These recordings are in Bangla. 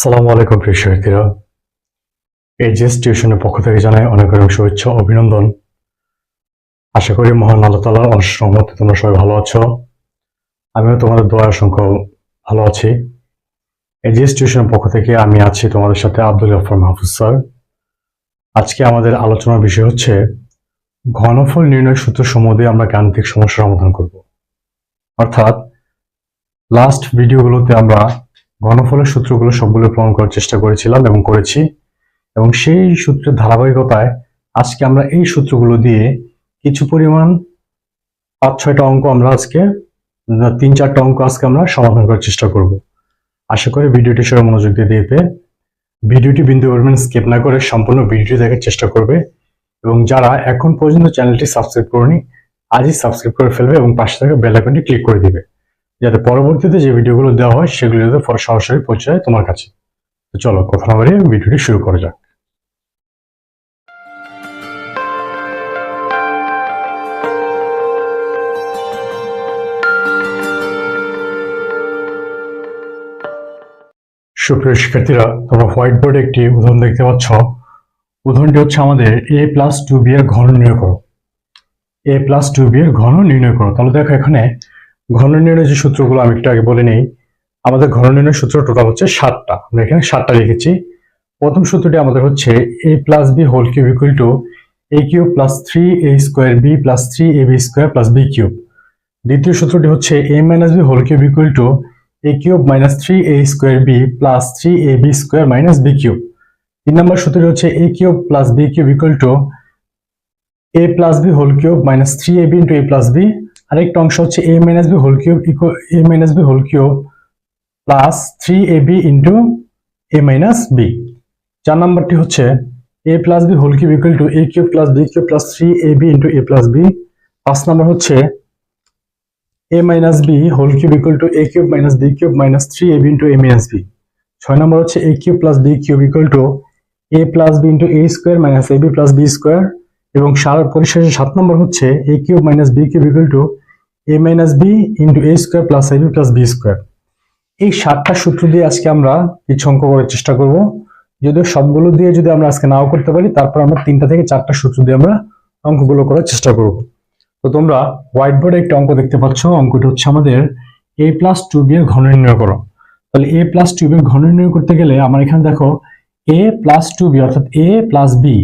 সালামু আলাইকুম প্রিয় শিক্ষার্থীরা। এজিএস টিউশনের পক্ষ থেকে জানাই অনেক অনেক শুভেচ্ছা, অভিনন্দন। আশা করি মহান আল্লাহ তালার অশেষ তোমরা সবাই ভালো আছো। আমিও তোমাদের দোয়া অসংখ্য ভালো আছি। এজিএস টিউশনের পক্ষ থেকে আমি আছি তোমাদের সাথে আব্দুল গফর মাহফুজ স্যার। আজকে আমাদের আলোচনার বিষয় হচ্ছে, ঘনফল নির্ণয় সূত্র দিয়ে আমরা গাণিতিক সমস্যার সমাধান করব। অর্থাৎ লাস্ট ভিডিওগুলোতে আমরা ঘনফলের সূত্রগুলো সবগুলো প্রমাণ করার চেষ্টা করেছিলাম এবং করেছি। এবং সেই সূত্রের ধারাবাহিকতায় আজকে আমরা এই সূত্রগুলো দিয়ে কিছু পরিমাণ পাঁচ, ছয়টা অঙ্ক আমরা আজকে তিন, চারটা অঙ্ক আজকে আমরা সমাধান করার চেষ্টা করব। আশা করি ভিডিওটি সবাই মনোযোগ দিয়ে দেখবে। ভিডিওটি বিন্দু পরিমাণ স্কেপ না করে সম্পূর্ণ ভিডিওটি দেখার চেষ্টা করবে। এবং যারা এখন পর্যন্ত চ্যানেলটি সাবস্ক্রাইব করেনি, আজই সাবস্ক্রাইব করে ফেলবে এবং পাশে থাকা বেল ক্লিক করে দিবে। যাতে পরবর্তীতে যে ভিডিওগুলো দেওয়া হয় সেগুলো যাতে সরাসরি পৌঁছে যায় তোমার কাছে। তো চলো কথা না বাড়িয়ে ভিডিওটি শুরু করা যাক। সুপ্রিয় শিক্ষার্থীরা, তোমরা হোয়াইট বোর্ডে একটি উদাহরণ দেখতে পাচ্ছ। উদাহরণটি হচ্ছে আমাদের এ প্লাস টু বি এর ঘন নির্ণয় করো। এ প্লাস টু বি এর ঘন নির্ণয় করো। তাহলে দেখো এখানে ঘন নির্ণয় যে সূত্রগুলো আমি একটু আগে বলে নেই, আমাদের ঘন নির্ণয় সূত্র টোটাল হচ্ছে সাতটা। আমরা এখানে সাতটা লিখেছি। প্রথম সূত্রটি আমাদের হচ্ছে A plus B whole cube equal to A cube plus three A square B plus three A B square plus B cube দ্বিতীয় সূত্রটি হচ্ছে A minus B whole cube equal to A cube minus three A square B plus three A B square minus B cube তিন নম্বর সূত্রটি হচ্ছে A cube plus B cube equal to A plus B whole cube minus three A B into A plus B আরেকটা অংশ হচ্ছে A minus B whole cube equal A minus B whole cube plus three A B into A minus B চার নম্বরটি হচ্ছে A plus B whole cube equal to A cube plus B cube plus three A B into A plus B পাঁচ নম্বর হচ্ছে A minus B whole cube equal to A cube minus B cube minus three A B into A minus B ছয় নম্বর হচ্ছে A cube plus B cube equal to A plus B into A square minus A B plus B square এবং সার পরিশেষে সাত নম্বর হচ্ছে A cube minus B cube equal to A minus B into A square plus A B plus B square এই সাতটা সূত্র দিয়ে আজকে আমরা কিছু অঙ্ক করার চেষ্টা করব। যদিও সবগুলো দিয়ে যদি আমরা আজকে নাও করতে পারি, তারপর আমরা তিনটা থেকে চারটা সূত্র দিয়ে আমরা অঙ্কগুলো করার চেষ্টা করব। তো তোমরা হোয়াইট বোর্ডে একটা অঙ্ক দেখতে পাচ্ছ, অঙ্কটা হচ্ছে আমাদের এ প্লাস টু বি এর ঘন নির্ণয় করো। তাহলে এ প্লাস টু বি এর ঘন নির্ণয় করতে গেলে আমার এখানে দেখো এ প্লাস টু বি অর্থাৎ এ প্লাস বি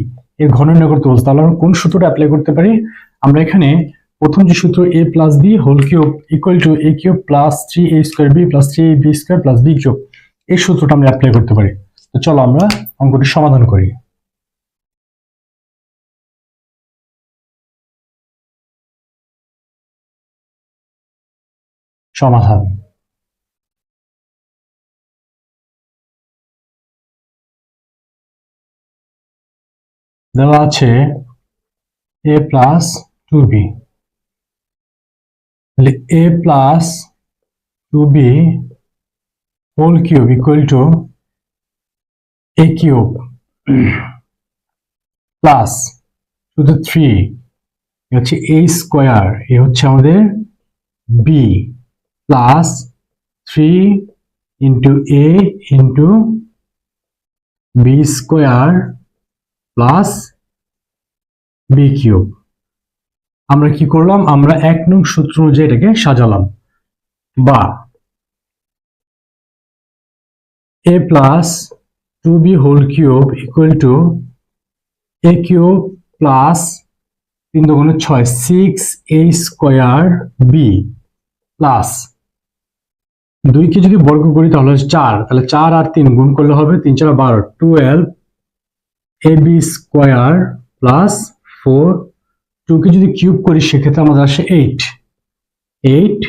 এর ঘন নির্ণয় করতে বলছে। তাহলে আমরা কোন সূত্রটা অ্যাপ্লাই করতে পারি? আমরা এখানে প্রথম যে সূত্র A plus B whole cube equal to A cube plus three A square B plus three B square plus B cube এই সূত্রটা আমরা অ্যাপ্লাই করতে পারি। তো চলো আমরা অঙ্কটি সমাধান করি। সমাধান। দেওয়া আছে এ প্লাস টু বি তাহলে A plus two B whole cube equal to A cube plus শুধু থ্রি হচ্ছে এ স্কোয়ার এ হচ্ছে আমাদের B plus three into A into B square plus B cube আমরা কি করলাম? আমরা এক নং সূত্র অনুযায়ী এটাকে সাজালাম। বা A plus two B whole cube equal to A cube plus তিন দুগুণে ছয়, six A square B plus দুইকে যদি বর্গ করি তাহলে চার। তাহলে চার আর তিন গুণ করলে হবে তিন চার বারো, twelve A B square plus four টুকে যদি কিউব করি, সেক্ষেত্রে আমাদের আসে এইট এইট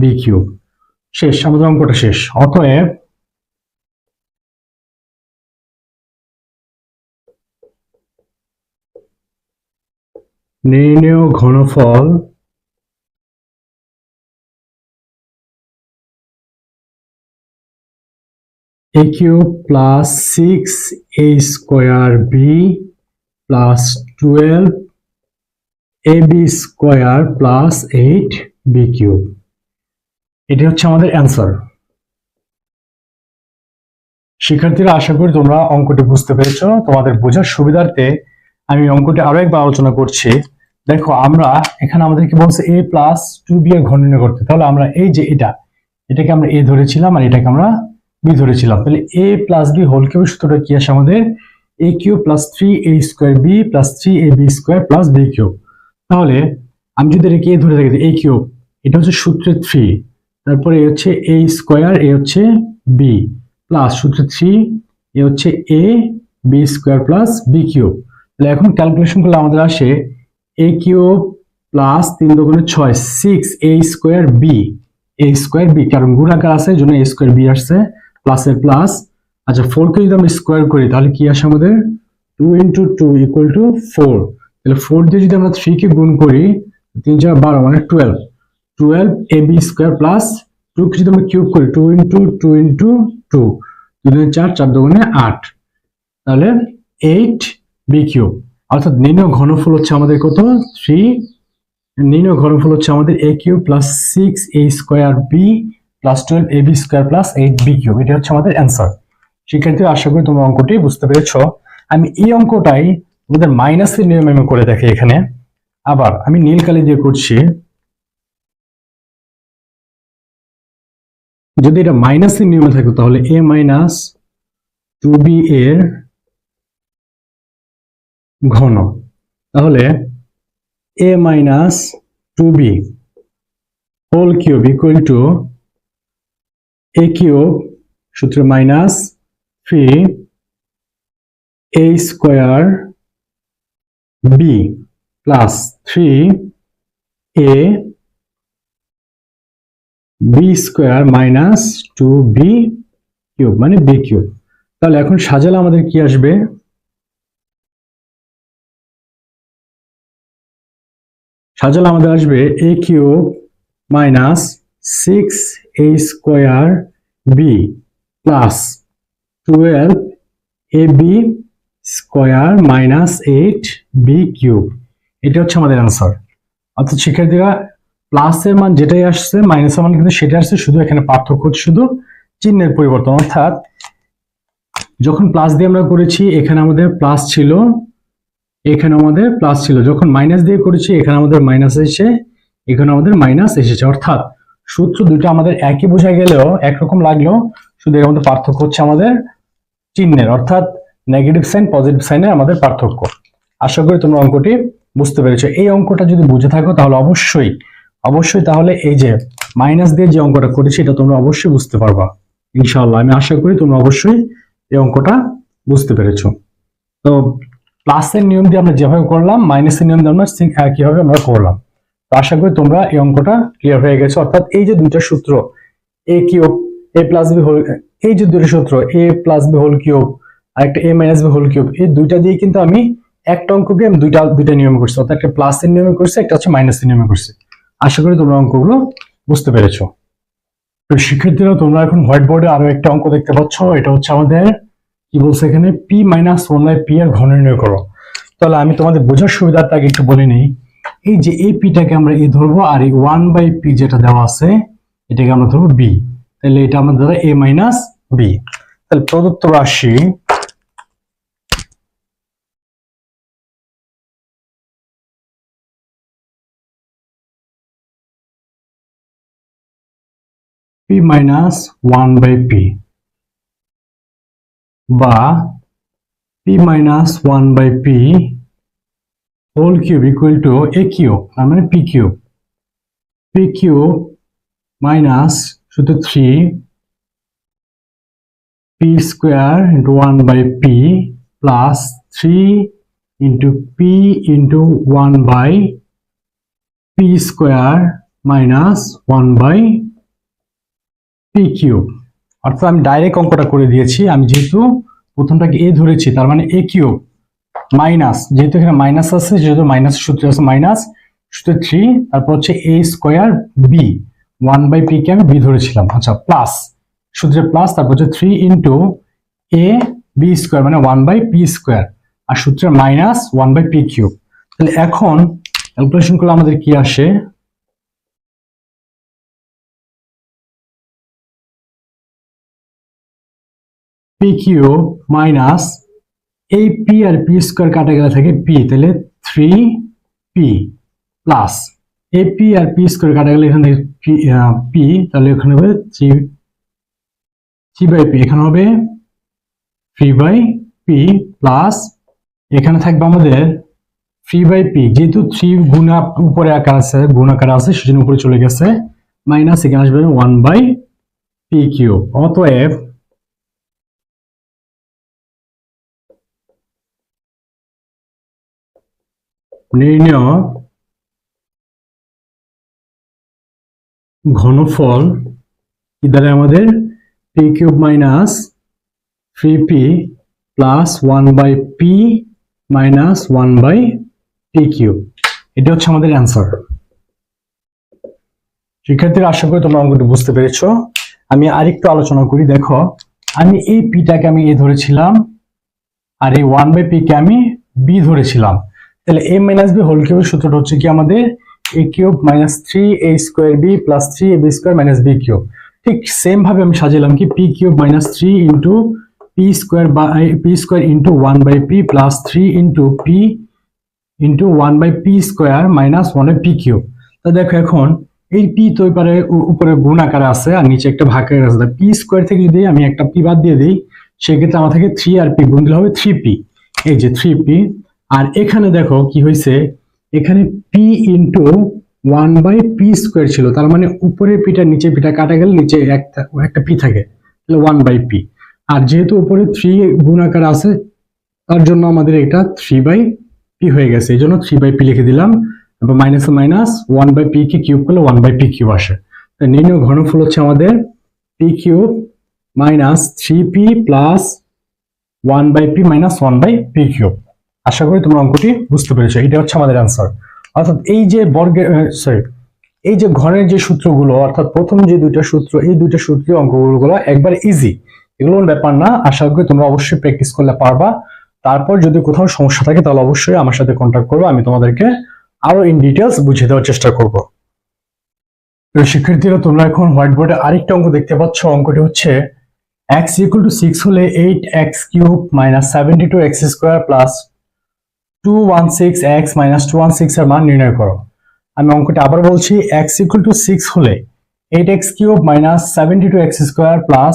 বি কিউব। শেষ, আমাদের অঙ্কটা শেষ। অতএব নির্ণেয় ঘনফল a cube plus 6 a square b plus 12 ab square plus 8 b cube. এটি হচ্ছে আমাদের অ্যান্সার শিক্ষার্থীরা, আশা করি তোমরা অঙ্কটি বুঝতে পেরেছ। তোমাদের বোঝার সুবিধার্থে আমি অঙ্কটি আরও একবার আলোচনা করছি। দেখো, আমরা এখানে আমাদেরকে বলছে? এ প্লাস টু বি এর ঘন নির্ণয় করতে। তাহলে আমরা এই যে এটা, এটাকে আমরা এ ধরেছিলাম আর এটাকে আমরা বি ধরেছিলাম। তাহলে A plus B whole cube সূত্রটা কি আসে আমাদের? A cube plus three A square B plus three A B square plus B cube তাহলে আমি যদি এটাকে এ ধরে থাকি এ কিউব, এটা হচ্ছে সূত্রের থ্রি তারপরে এ হচ্ছে এ স্কোয়ার এ হচ্ছে বি প্লাস সূত্র থ্রি এ হচ্ছে A B square plus B cube. তাহলে এখন ক্যালকুলেশন করলে আমাদের আসে এ কিউব প্লাস তিন দোকানে ছয় six A square B A square B কারণ গুণাকার আছে, এই জন্য এ স্কোয়ার বি আসছে প্লাসের প্লাস আচ্ছা ফোরকে যদি আমরা স্কোয়ার করি, তাহলে কি আসে আমাদের? Two into two equal to four তাহলে ফোর দিয়ে যদি আমরা থ্রিকে গুণ করি, তিন চার বারো মানে twelve twelve A B square plus two কে যদি আমরা কিউব করি two into two into two দুই চার চার দোকানে আট। তাহলে এইট বি কিউব অর্থাৎ নির্ণয় ঘনফল হচ্ছে আমাদের কত? থ্রি নির্ণয় ঘনফল হচ্ছে আমাদের A cube plus six A square B plus twelve A B square plus eight B cube এটা হচ্ছে আমাদের অ্যান্সার শিক্ষার্থীরা আশা করি তোমরা অঙ্কটি বুঝতে পেরেছ। আমি এই অঙ্কটাই তোমাদের মাইনাসের নিয়মে আমি করে দেখি এখানে। আবার আমি নীল কালি দিয়ে করছি। যদি এটা মাইনাসের নিয়মে থাকতো তাহলে এ মাইনাস টু বি এর ঘন। তাহলে A minus two B whole cube equal to A cube সূত্র minus three A square B plus three A B square minus two B cube মানে বি কিউব তাহলে এখন সাজালে আমাদের কি আসবে? সাজালে আমাদের আসবে A cube minus six A square B plus twelve A B square minus eight B cube. এটা হচ্ছে আমাদের অ্যান্সার। অর্থাৎ শিক্ষার্থীরা প্লাসের মান যেটাই আসছে মাইনাসের মান কিন্তু সেটা আসছে, শুধু এখানে পার্থক্য হচ্ছে শুধু চিহ্নের পরিবর্তন। অর্থাৎ যখন প্লাস দিয়ে আমরা করেছি, এখানে আমাদের প্লাস ছিল এখানে আমাদের প্লাস ছিল। যখন মাইনাস দিয়ে করেছি, এখানে আমাদের মাইনাস এসেছে এখানে আমাদের মাইনাস এসেছে। অর্থাৎ সূত্র দুটো আমাদের একই বোঝা গেলেও একরকম লাগলেও শুধু এর মধ্যে পার্থক্য হচ্ছে আমাদের চিহ্নের। অর্থাৎ নেগেটিভ সাইন পজিটিভ সাইনের আমাদের পার্থক্য। আশা করি তোমরা অঙ্কটি বুঝতে পেরেছ। এই অঙ্কটা যদি বুঝে থাকো, তাহলে অবশ্যই অবশ্যই তাহলে এই যে মাইনাস দিয়ে যে অঙ্কটা করেছি, এটা তোমরা অবশ্যই বুঝতে পারবা। ইনশাআল্লাহ, আমি আশা করি তোমরা অবশ্যই এই অঙ্কটা বুঝতে পেরেছ। তো প্লাসের নিয়ম দিয়ে আমরা যেভাবে করলাম মাইনাসের নিয়ম দিয়ে আমরা কীভাবে আমরা করলাম। তো আশা করি তোমরা এই অঙ্কটা ক্লিয়ার হয়ে গেছে। অর্থাৎ এই যে দুইটা সূত্র A cube A plus B whole এই যে দুটো সূত্র A plus B whole cube আর একটা A minus B whole cube এই দুইটা দিয়ে কিন্তু আমি একটা অঙ্ককে আমি দুইটা দুইটা নিয়মে করছি। অর্থাৎ একটা প্লাসের নিয়মে করছি, একটা হচ্ছে মাইনাসের নিয়মে করছি। আশা করি তোমরা অঙ্কগুলো বুঝতে পেরেছ। তো শিক্ষার্থীরা, তোমরা এখন হোয়াইট বোর্ডে আরও একটা অঙ্ক দেখতে পাচ্ছ। এটা হচ্ছে আমাদের, কি বলছে এখানে? P minus one by P এর ঘন নির্ণয় করো। তাহলে আমি তোমাদের বোঝার সুবিধার আগে একটু বলে নিই। এই যে এই পিটাকে আমরা এ ধরবো, আর এই ওয়ান বাই পি যেটা দেওয়া আছে, এটাকে আমরা ধরবো বি তাহলে এটা আমাদের এ মাইনাস বি তাহলে প্রদত্ত রাশি মাইনাস ওয়ান বাই পি বা P minus one by P whole cube equal to A cube তার মানে P cube P cube minus শুধু three P square into one by P plus three into P into one by P square minus one by P অর্থাৎ আমি ডাইরেক্ট অঙ্কটা করে দিয়েছি। আমি যেহেতু প্রথমটাকে এ ধরেছি, তার মানে এ কিউব মাইনাস, যেহেতু এখানে মাইনাস আছে যেহেতু মাইনাস সূত্র আছে মাইনাস, সূত্র থ্রি তারপর হচ্ছে A square B one by P কে আমি বি ধরেছিলাম। আচ্ছা প্লাস সূত্রে প্লাস তারপর হচ্ছে three into A B square মানে ওয়ান বাই পি স্কোয়ার আর সূত্রে minus one by P cube তাহলে এখন ক্যালকুলেশন করলে আমাদের কি আসে? P পি কিউ মাইনাস এই পি আর পি স্কোয়ার কাটা গেলে থাকে পি তাহলে থ্রি পি প্লাস এই আর পি স্কোয়ার কাটা গেলে এখানে পি তাহলে এখানে হবে থ্রি থ্রি বাই পি এখানে হবে থ্রি বাই পি প্লাস এখানে থাকবে আমাদের থ্রি বাই পি যেহেতু থ্রি গুণা উপরে আকার আছে, গুণ আকার আছে, সেজন্য উপরে চলে গেছে মাইনাস এখানে আসবে ওয়ান বাই পি কিউ অতএব নির্ণয় ঘনফল কি দ্বারা আমাদের? P cube minus three P plus one by P minus one by P cube এটা হচ্ছে আমাদের অ্যান্সার শিক্ষার্থীরা, আশা করি তোমরা অঙ্কটি বুঝতে পেরেছ। আমি আরেকটু আলোচনা করি, দেখো। আমি এই পিটাকে আমি এ ধরেছিলাম, আর এই ওয়ান বাই পি কে আমি বি ধরেছিলাম। তাহলে এ মাইনাস বি হোল কিউবের সূত্রটা হচ্ছে কি আমাদের A cube minus three A square B plus three A B square minus B cube ঠিক সেম ভাবে আমি সাজালাম কি P cube minus three into P square by P square into one by P plus three into P into one by P square minus one by P cube তো দেখো এখন এই পি তো এবারে উপরে গুণ আকারে আছে আর নিচে একটা ভাগ আকারে আছে। পি স্কোয়ার থেকে যদি আমি একটা পি বাদ দিয়ে দিই, সেক্ষেত্রে আমার থেকে থ্রি আর পি গুণ দিলে হবে থ্রি পি এই যে থ্রি পি আর এখানে দেখো কি হয়েছে? এখানে P into one by P square ছিল। তার মানে উপরের পিটা নিচে পিটা কাটা গেলে নিচে একটা পি থাকে। তাহলে ওয়ান বাই পি আর যেহেতু উপরে থ্রি গুণ আকার আছে, তার জন্য আমাদের এটা থ্রি বাই পি হয়ে গেছে। এই জন্য থ্রি বাই পি লিখে দিলাম। এবং minus minus one by P K cube করলে ওয়ান বাই পি কিউব আসে। তো নির্ণয় ঘনফল হচ্ছে আমাদের P cube minus three P plus one by P minus one by P cube আশা করি তোমরা অঙ্কটি বুঝতে পেরেছ। এটা হচ্ছে আমাদের অ্যান্সার অর্থাৎ এই যে বর্গের সরি এই যে ঘরের যে সূত্রগুলো, অর্থাৎ প্রথম যে দুইটা সূত্র, এই দুইটা সূত্রের অঙ্কগুলো একবার ইজি এগুলো ব্যাপার না। আশা করি তোমরা অবশ্যই প্র্যাকটিস করলে পারবা। তারপর যদি কোথাও সমস্যা থাকে, তাহলে অবশ্যই আমার সাথে কন্ট্যাক্ট করবে। আমি তোমাদেরকে আরও ইন ডিটেলস বুঝিয়ে দেওয়ার চেষ্টা করব। শিক্ষার্থীরা, তোমরা এখন হোয়াইট বোর্ডে আরেকটা অঙ্ক দেখতে পাচ্ছ। অঙ্কটি হচ্ছে x ইকুয়াল টু সিক্স হলে eight X cube minus seventy two X square plus two one six X minus two one six এর মান নির্ণয় করো। আমি অঙ্কটি আবার বলছি, x ইকুয়াল টু সিক্স হলে eight X cube minus seventy two X square plus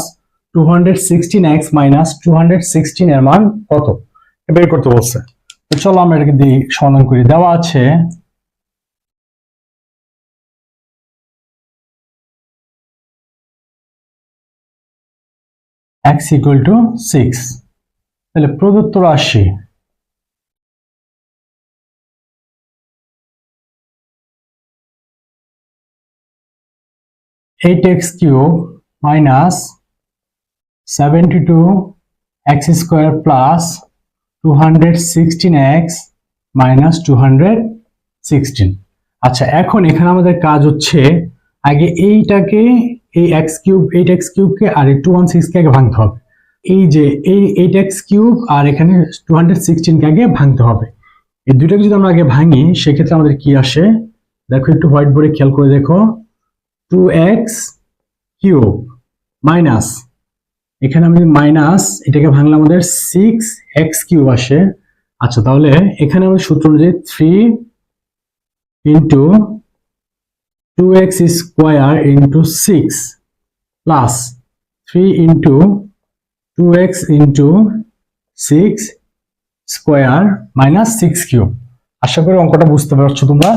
two hundred sixteen X minus two hundred sixteen এর মান কত? বের করতে বলছে। চলো আমরা এটাকে সমাধান করি। দেওয়া আছে x ইকুয়াল টু সিক্স তাহলে প্রদত্ত রাশি eight X cube minus seventy two X square plus two hundred sixteen X minus two hundred sixteen আচ্ছা এখন এখানে আমাদের কাজ হচ্ছে আগে এইটাকে, এই এক্স কিউব এইট এক্স কিউবকে আর টু ওয়ান সিক্সকে আগে ভাঙতে হবে। এই যে, এই এইট এক্স কিউব আর এখানে টু হান্ড্রেড সিক্সটিনকে আগে ভাঙতে হবে। এই দুইটাকে যদি আমরা আগে ভাঙি, সেক্ষেত্রে আমাদের কি আসে? দেখো, একটু হোয়াইট বোর্ডে খেয়াল করে দেখো। টু এক্স কিউব মাইনাস এখানে আমি মাইনাস এটাকে ভাঙলে আমাদের সিক্স এক্স কিউব আসে। আচ্ছা তাহলে এখানে আমাদের সূত্র অনুযায়ী three into two X square into six plus three into two X into six square minus six cube আশা করি অঙ্কটা বুঝতে পারছ তোমরা।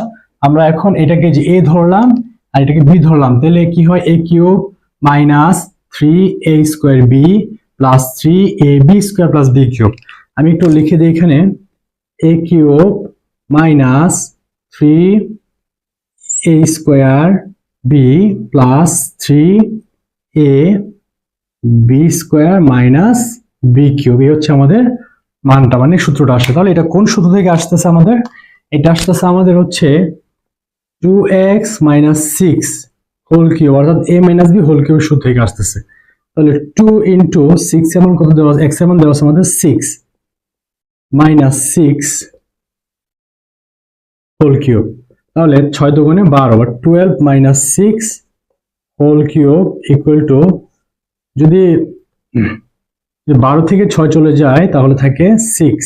আমরা এখন এটাকে যে এ ধরলাম আর এটাকে বি ধরলাম, তাহলে কি হয়? A cube minus three A square B plus three A B square plus B cube. আমি একটু লিখে দিই এখানে A cube minus three A square B plus three A B square minus B cube. এই হচ্ছে আমাদের মানটা মানে সূত্রটা আসে। তাহলে এটা কোন সূত্র থেকে আসতেছে আমাদের? এটা আসতেছে আমাদের হচ্ছে two X minus six whole cube অর্থাৎ A minus B whole cube সূত্র থেকে আসতেছে। তাহলে টু ইন্টু সিক্স এমন কত দেওয়া এক্স এমন দেওয়া আছে আমাদের six minus six whole cube তাহলে ছয় দুগুণে বারো, বা twelve minus six whole cube equal to যদি বারো থেকে ছয় চলে যায়, তাহলে থাকে সিক্স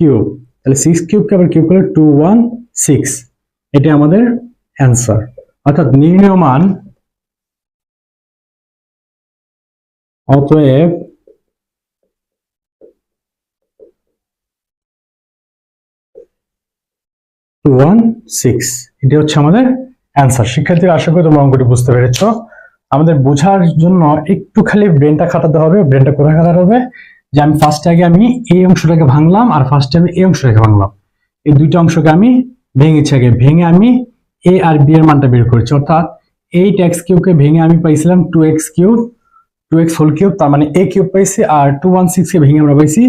কিউব তাহলে সিক্স কিউবকে আবার কিউব করলে টু ওয়ান সিক্স এটা আমাদের অ্যান্সার অর্থাৎ নির্ণয় অতএব টু ওয়ান সিক্স এটি হচ্ছে আমাদের অ্যান্সার শিক্ষার্থীরা, আশা করি তোমরা অঙ্কটি বুঝতে পেরেছ। আমাদের বোঝার জন্য একটু খালি ব্রেনটা খাটাতে হবে ব্রেনটা কোথায় খাটাতে হবে? যে আমি ফার্স্টে আগে আমি এই অংশটাকে ভাঙলাম আর ফার্স্টে আমি এই অংশটাকে ভাঙলাম। এই দুইটা অংশকে আমি ভেঙেছি আগে ভেঙে আমি এ আর বি এর মানটা বের করেছি। অর্থাৎ এইট এক্স কিউবকে ভেঙে আমি পাইছিলাম two X cube two X whole cube তার মানে এ কিউব পাইছি আর টু ওয়ান সিক্স কে ভেঙে আমরা পাইছি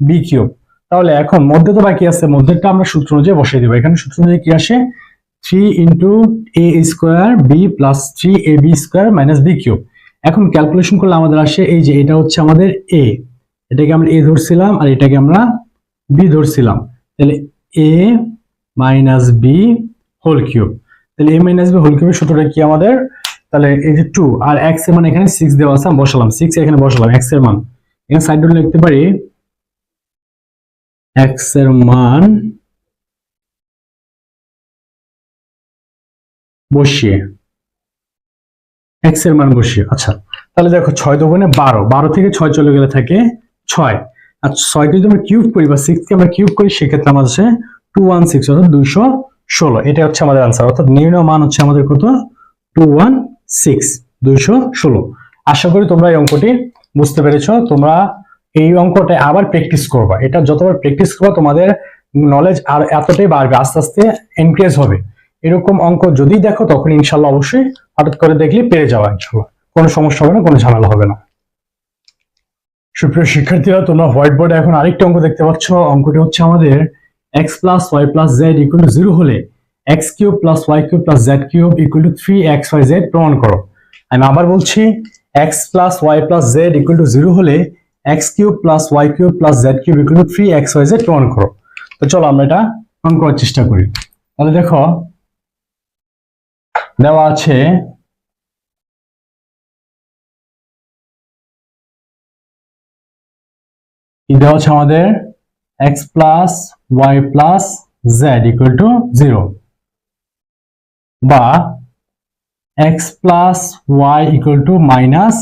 বি কিউব তাহলে এখন মধ্যে তো বাকি আছে মধ্যেটা আমরা সূত্র অনুযায়ী বসিয়ে দেবো। এখানে সূত্র অনুযায়ী কি আসে? Three into A square B plus three A B square minus B cube এখন ক্যালকুলেশন করলে আমাদের আসে, এই যে এটা হচ্ছে আমাদের এ এটাকে আমরা এ ধরছিলাম আর এটাকে আমরা বি ধরছিলাম। তাহলে A minus B whole cube. তাহলে এ মাইনাস বি হোল কিউবের সূত্রটা কি আমাদের? তাহলে এই যে টু আর এক্সের মান এখানে সিক্স দেওয়া আছে বসালাম। সিক্স এখানে বসালাম এক্সের মান। এখানে সাইড লিখতে পারি এক্সের মান বসিয়ে এক্সের মান বসিয়ে। আচ্ছা তাহলে দেখো ছয় দোকানে বারো। বারো থেকে ছয় চলে গেলে থাকে ছয়। আর ছয়কে যদি আমরা কিউব করি বা সিক্স কে আমরা কিউব করি, সেক্ষেত্রে আমাদের টু ওয়ান সিক্স অর্থাৎ দুইশো ষোলো। হচ্ছে মান হচ্ছে আমাদের কত? টু ওয়ান সিক্স দুইশো ষোলো। আশা করি তোমরা এই অঙ্কটি বুঝতে পেরেছ। তোমরা এই অঙ্কটা আবার প্র্যাকটিস করবা। এটা যতবার প্র্যাকটিস করবা, তোমাদের নলেজ আর এতটাই বাড়বে, আস্তে আস্তে এনক্রেজ হবে। এরকম অঙ্ক যদি দেখো, তখন ইনশাল্লাহ অবশ্যই হঠাৎ করে দেখলে পেরে যাওয়া ইনশাল্লাহ। কোনো সমস্যা হবে না, কোনো ঝামেলা হবে না। সুপ্রিয় শিক্ষার্থীরা, তোমরা হোয়াইট বোর্ডে এখন আরেকটা অঙ্ক দেখতে পাচ্ছ। অঙ্কটি হচ্ছে আমাদের x plus y plus z equal to zero হলে x cube plus y cube plus z cube equal to three x y z প্রমাণ করো। আমি আবার বলছি x plus y plus z equal to zero হলে x cube plus y cube plus z cube equal to three x y z প্রমাণ করো। তো চলো আমরা এটা প্রমাণ করার চেষ্টা করি। তাহলে দেখো, দেওয়া আছে কি দেওয়া আছে আমাদের? X plus y plus z equal to zero বা x plus y equal to minus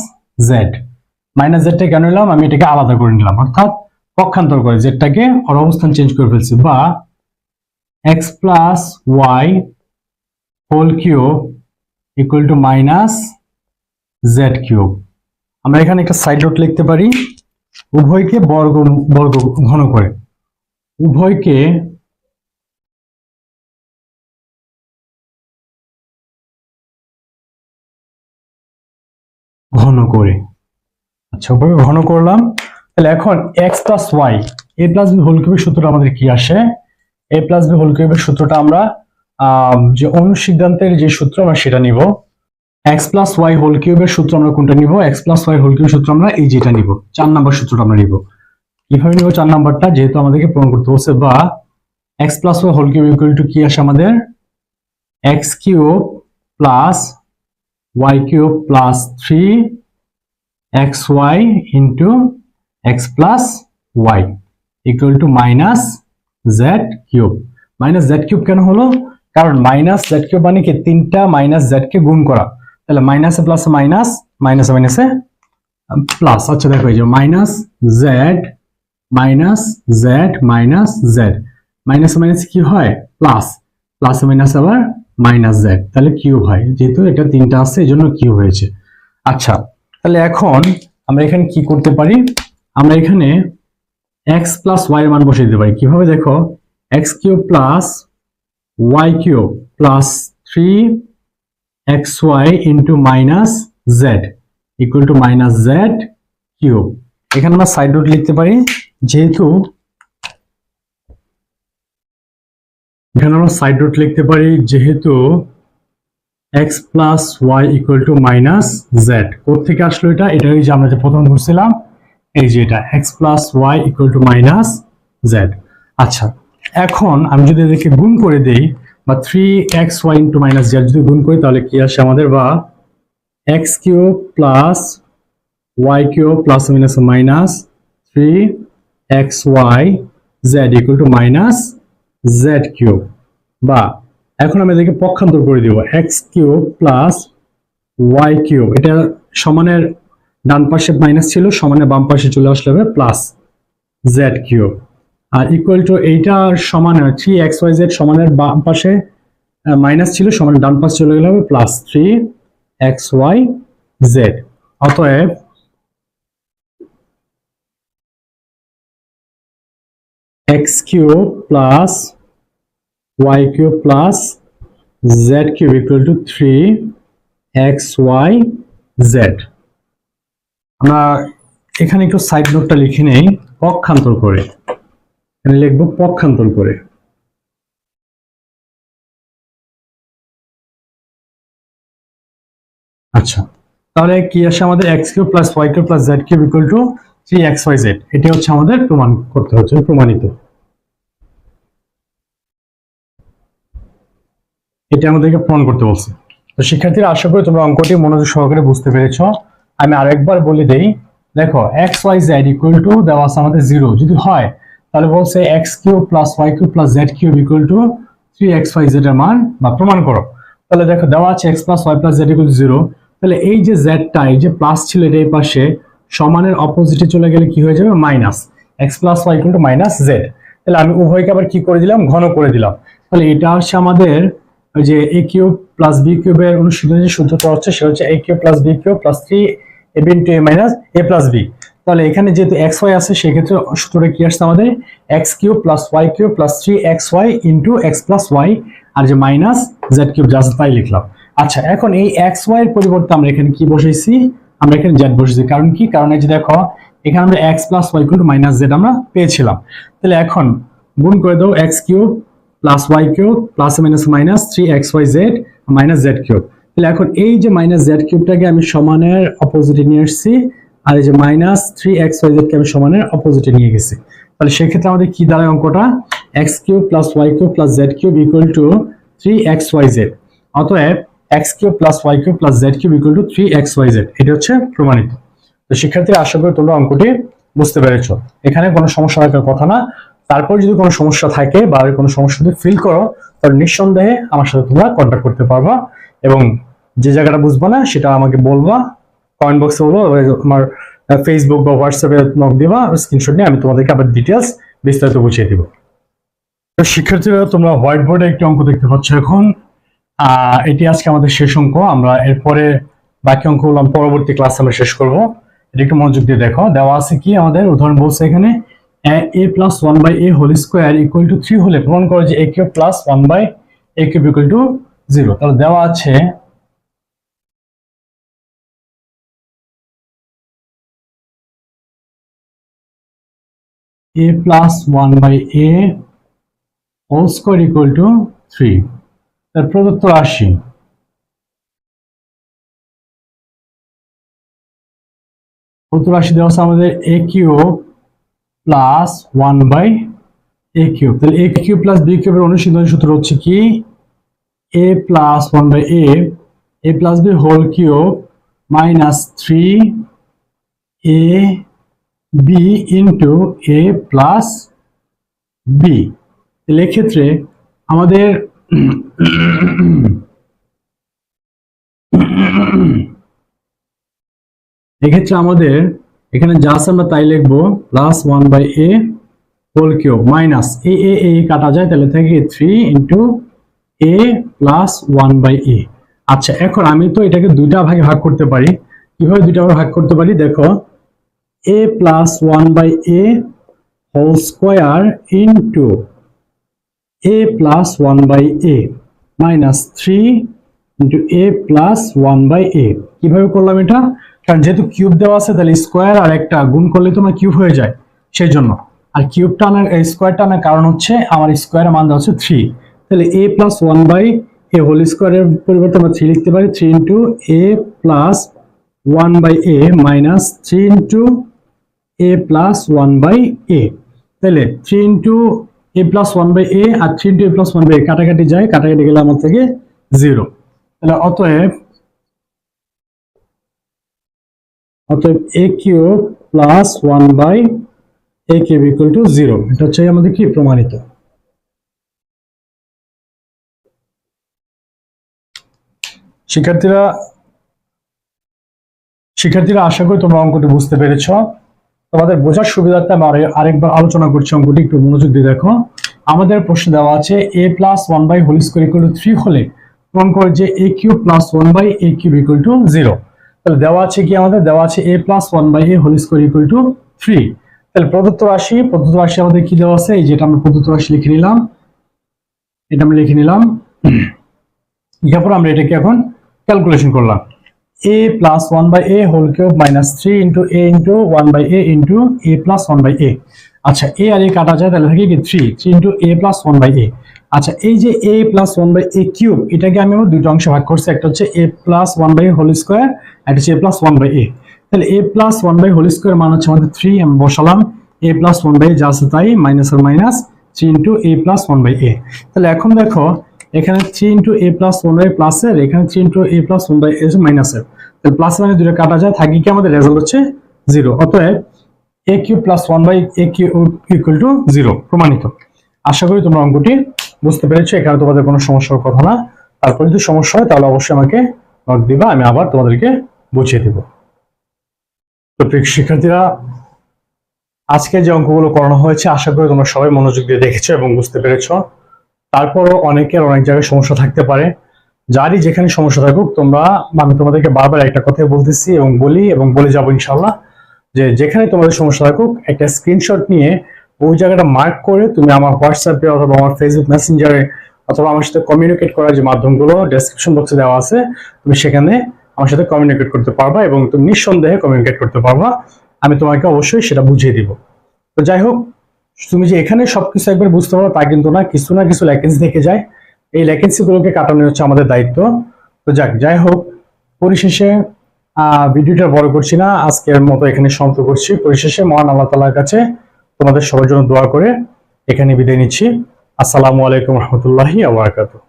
z minus জেডটা কেন নিলাম? আমি এটাকে আলাদা করে নিলাম। অর্থাৎ পক্ষান্তর করে জেডটাকে ওর অবস্থান চেঞ্জ করে ফেলছি। বা x plus y whole cube equal to minus z cube আমরা এখানে একটা সাইড নোট লিখতে পারি। উভয়কে বর্গ বর্গ ঘন করে। উভয়কে ঘন করে। আচ্ছা উভয়কে ঘন করলাম। তাহলে এখন x plus y a plus b whole কিউবের সূত্রটা আমাদের কি আসে? এ প্লাস বি হোল কিউবের সূত্রটা আমরা যে অনুসিদ্ধান্তের যে সূত্র, আমরা সেটা নিব। এক্স প্লাস ওয়াই হোল কিউবের সূত্র আমরা কোনটা নিব? এক্স প্লাস ওয়াই হোল কিউবের সূত্র আমরা এই যেটা নিব। চার নাম্বার সূত্রটা আমরা নিব। কীভাবে নিব চার নাম্বারটা, যেহেতু আমাদেরকে প্রমাণ করতে বলছে বা x plus y whole cube equal to কি আসে আমাদের? X cube plus y cube plus three x y into x plus y equal to minus z cube minus z cube কেন হলো? কারণ মাইনাস জেড কিউব মানে কি? তিনটা মাইনাস জেড কে গুণ করা। তাহলে মাইনাসে প্লাস মাইনাস মাইনাসে মাইনাসে প্লাস আচ্ছা দেখো এই যে minus z minus z minus z মাইনাসে মাইনাস কি হয়? প্লাস প্লাস মাইনাস আবার মাইনাস জেড তাহলে কিউব হয়। যেহেতু এটা তিনটা আছে, এই জন্য কিউব হয়েছে। আচ্ছা তাহলে এখন আমরা এখানে কি করতে পারি? আমরা এখানে এক্স প্লাস ওয়াই মান বসিয়ে দিতে পারি। কীভাবে দেখো? X cube plus y cube plus three x y into minus z equal to minus z cube এখানে আমরা সাইড রুট লিখতে পারি। যেহেতু এখানে আমরা সাইড রুট লিখতে পারি, যেহেতু x plus y equal to minus z থেকে আসলো এটা? এটা ওই যে আমরা যে প্রথম ধরছিলাম, এই যে এটা x plus y equal to minus z আচ্ছা এখন আমি যদি এদেরকে গুণ করে দেই, বা three x y into minus z যদি গুণ করি, তাহলে কি আসে আমাদের? বা x cube plus y cube plus minus minus three x y z equal to minus z cube বা এখন আমি এদেরকে পক্ষান্তর করে দিব x cube plus y cube এটা সমানের ডান পাশে মাইনাস ছিল, সমানের বাম পাশে চলে আসলে হবে প্লাস জেড কিউব আর ইকুয়াল টু এইটার সমান থ্রি এক্স ওয়াই জেড সমানের বাম পাশে মাইনাস ছিল, সমানের ডান পাশে চলে গেলে হবে plus three x y z অতএব x cube plus y cube plus z cube equal to three x y z আমরা এখানে একটু সাইড নোটটা লিখে নেই, পক্ষান্তর করে। এখানে লিখব পক্ষান্তর করে। আচ্ছা তাহলে কি আসে আমাদের x cube plus y cube plus z cube equal to three x y z এটি হচ্ছে আমাদের প্রমাণ করতে হচ্ছে প্রমাণিত। এটা আমাদেরকে প্রমাণ করতে বলছে। তো শিক্ষার্থীরা, আশা করি তোমরা অঙ্কটি মনোযোগ সহকারে বুঝতে পেরেছ। আমি আরেকবার বলে দেই, দেখো x y z equal to দেওয়া আছে আমাদের জিরো যদি হয়, তাহলে বলছে x cube plus y cube plus z cube equal to three x y z এর মান, বা প্রমাণ করো। তাহলে দেখো, দেওয়া আছে x plus y plus z equal to zero তাহলে এই যে জেডটা এই যে প্লাস ছিল এটা এই পাশে, সমানের অপোজিটে চলে গেলে কি হয়ে যাবে? Minus x plus y equal to minus z তাহলে আমি উভয়কে আবার কি করে দিলাম? ঘন করে দিলাম। তাহলে এটা হচ্ছে আমাদের যে এ কিউব প্লাস বি কিউবের অনুসৃত যে সূত্রটা হচ্ছে, সেটা হচ্ছে a cube plus b cube plus three a b into a minus a plus b তাহলে এখানে যেহেতু এক্স ওয়াই আছে, সেক্ষেত্রে সূত্রটা কি আসছে আমাদের? X cube plus y cube plus three x y into x plus y আর যে মাইনাস জেড কিউব যা তাই লিখলাম। আচ্ছা এখন এই এক্স ওয়াই এর পরিবর্তে আমরা এখানে কি বসাইছি আমরা এখানে জেড বসেছি। কারণ কি? কারণ এই যে দেখো, এখানে আমরা x plus y cube minus z আমরা পেয়েছিলাম। তাহলে এখন গুণ করে দাও x cube plus y cube plus minus minus three x y z minus z cube তাহলে এখন এই যে মাইনাস জেড কিউবটাকে আমি সমানের অপোজিটে নিয়ে আসছি, আর এই যে মাইনাস থ্রি এক্স ওয়াই জেডকে আমি সমানের অপোজিটে নিয়ে গেছি। তাহলে সেক্ষেত্রে আমাদের কি দাঁড়ায় অঙ্কটা? X cube plus y cube plus z cube equal to three x y z অতএব x cube plus y cube plus z cube equal to three x y z এটা হচ্ছে প্রমাণিত। তো শিক্ষার্থীরা আশা করি তোমরা অঙ্কটি বুঝতে পেরেছ। এখানে কোনো সমস্যা থাকার কথা না। তারপর যদি কোনো সমস্যা থাকে বা কোনো সমস্যা যদি ফিল করো, তাহলে নিঃসন্দেহে আমার সাথে তোমরা কন্ট্যাক্ট করতে পারবা এবং যে জায়গাটা বুঝবা না, সেটা আমাকে বলবা। কমেন্ট বক্সে বলব আমার ফেসবুক বা হোয়াটসঅ্যাপে নক দিবা স্ক্রিনশট নিয়ে আমি তোমাদেরকে আবার ডিটেলস বিস্তারিত বুঝিয়ে দিব। তো শিক্ষার্থীরা, তোমরা হোয়াইট বোর্ডে একটি অঙ্ক দেখতে পাচ্ছ এখন। এটি আজকে আমাদের শেষ অঙ্ক। আমরা এরপরে বাকি অঙ্কগুলো পরবর্তী ক্লাস আমরা শেষ করব। এটা একটু মনোযোগ দিয়ে দেখো। দেওয়া আছে কি আমাদের? উদাহরণ বলছে এখানে। A plus one by a whole square equal to three হলে প্রমাণ করে যে a cube plus one by a cube equal to zero তাহলে দেওয়া আছে a plus 1 by a whole square equal to 3 তার প্রদত্ত রাশি। প্রদত্ত রাশি দেওয়া আছে আমাদের a cube plus one by a cube তাহলে এ কিউব প্লাস বি কিউবের অনুসন্ধান সূত্র হচ্ছে কি? A plus one by a a plus b whole cube minus three a b into a plus b তাহলে এক্ষেত্রে আমাদের এক্ষেত্রে আমাদের এখানে যা আছে আমরা তাই লিখব plus one by a whole cube minus a a a কাটা যায়, তাহলে থাকে three into a plus one by a আচ্ছা এখন আমি তো এটাকে দুইটা ভাগে ভাগ করতে পারি। কীভাবে দুইটা ভাগে করতে পারি? দেখো, a plus 1 by a whole square into a plus 1 by a minus 3 into a plus 1 by a কীভাবে করলাম এটা? কারণ যেহেতু কিউব দেওয়া আছে, তাহলে স্কোয়ার আর একটা গুণ করলে তোমার কিউব হয়ে যায়। সেই জন্য আর কিউবটা আনার স্কোয়ারটা আনার কারণ হচ্ছে আমার স্কোয়ারের মান দেওয়া হচ্ছে থ্রি তাহলে a plus one by a whole স্কোয়ারের পরিবর্তে আমরা থ্রি লিখতে পারি। Three into a plus one by a minus three into a plus one by a তাহলে three into a plus one by a R three into a plus one by a কাটাকাটি যায়, কাটাকাটি গেলে আমার থেকে জিরো তাহলে অতএব অতএব a cube plus one by a cube equal to zero এটা হচ্ছে আমাদের কি? প্রমাণিত। শিক্ষার্থীরা শিক্ষার্থীরা, আশা করি তোমরা অঙ্কটি বুঝতে পেরেছ। তোমাদের বোঝার সুবিধার্থে আমি আরেকবার আলোচনা করছি অঙ্কটি। একটু মনোযোগ দিয়ে দেখো। আমাদের প্রশ্ন দেওয়া আছে a plus one by whole square equal to three হলে প্রমাণ করে যে a cube plus one by a cube equal to zero তাহলে দেওয়া আছে কি আমাদের? দেওয়া আছে a plus one by a whole square equal to three তাহলে প্রদত্ত রাশি প্রদত্ত রাশি আমাদের কি দেওয়া আছে? এই যেটা আমরা প্রদত্ত রাশি লিখে নিলাম। এটা আমরা লিখে নিলাম। লিখার পর আমরা এটাকে এখন ক্যালকুলেশন করলাম। A plus one by a whole cube minus three into a into one by a into a plus one by a আচ্ছা এ আর এ কাটা যায়, তাহলে থাকে কি? Three three into a plus one by a আচ্ছা এই যে a plus one by a cube এটাকে আমি আমার দুটো অংশে ভাগ করছি। একটা হচ্ছে a plus one by whole square একটা হচ্ছে a plus one by a তাহলে a plus one by whole square মান হচ্ছে আমাদের থ্রি আমি বসালাম। এ প্লাস ওয়ান বাই যা আছে তাই minus R minus three into a plus one by a তাহলে এখন দেখো, এখানে three into a plus one by প্লাসের এখানে three into a plus one by a মাইনাসের তাহলে প্লাস মানে দুটো কাটা যায়, থাকি কি আমাদের রেজাল্ট হচ্ছে জিরো অতএব a cube plus one by a cube equal to zero প্রমাণিত। আশা করি তোমরা অঙ্কটি বুঝতে পেরেছ, এখানে তোমাদের কোনো সমস্যার কথা না। তারপর যদি সমস্যা হয়, তাহলে অবশ্যই আমাকে নক দিবা, আমি আবার তোমাদেরকে বুঝিয়ে দিব। তো প্রিয় শিক্ষার্থীরা, আজকে যে অঙ্কগুলো করানো হয়েছে, আশা করি তোমরা সবাই মনোযোগ দিয়ে দেখেছ এবং বুঝতে পেরেছ। তারপরও অনেকের অনেক জায়গায় সমস্যা থাকতে পারে। যারই যেখানে সমস্যা থাকুক, তোমরা, আমি তোমাদেরকে বারবার একটা কথাই বলতেছি এবং বলি এবং বলে যাব ইনশাল্লাহ যে যেখানে তোমাদের সমস্যা থাকুক, একটা স্ক্রিনশট নিয়ে ওই জায়গাটা মার্ক করে তুমি আমার হোয়াটসঅ্যাপে অথবা আমার ফেসবুক মেসেঞ্জারে অথবা আমার সাথে কমিউনিকেট করার যে মাধ্যমগুলো ডেসক্রিপশন বক্সে দেওয়া আছে, তুমি সেখানে আমার সাথে কমিউনিকেট করতে পারবা এবং তুমি নিঃসন্দেহে কমিউনিকেট করতে পারবা। আমি তোমাকে অবশ্যই সেটা বুঝিয়ে দিব। তো যাই হোক, তুমি যে এখানে সবকিছু একবার বুঝতে পারো তা কিন্তু না, কিছু না কিছু ল্যাকেন্সি থেকে যায়। এই ল্যাকেন্সি গুলোকে কাটানো হচ্ছে আমাদের দায়িত্ব। তো যাক, যাই হোক, পরিশেষে ভিডিওটা বড় করছি না, আজকের মতো এখানে সমাপ্ত করছি। পরিশেষে মহান আল্লাহ তালার কাছে তোমাদের সবার জন্য দোয়া করে এখানে বিদায় নিচ্ছি। আসসালামু আলাইকুম রহমতুল্লাহি আবরাকাতুহ।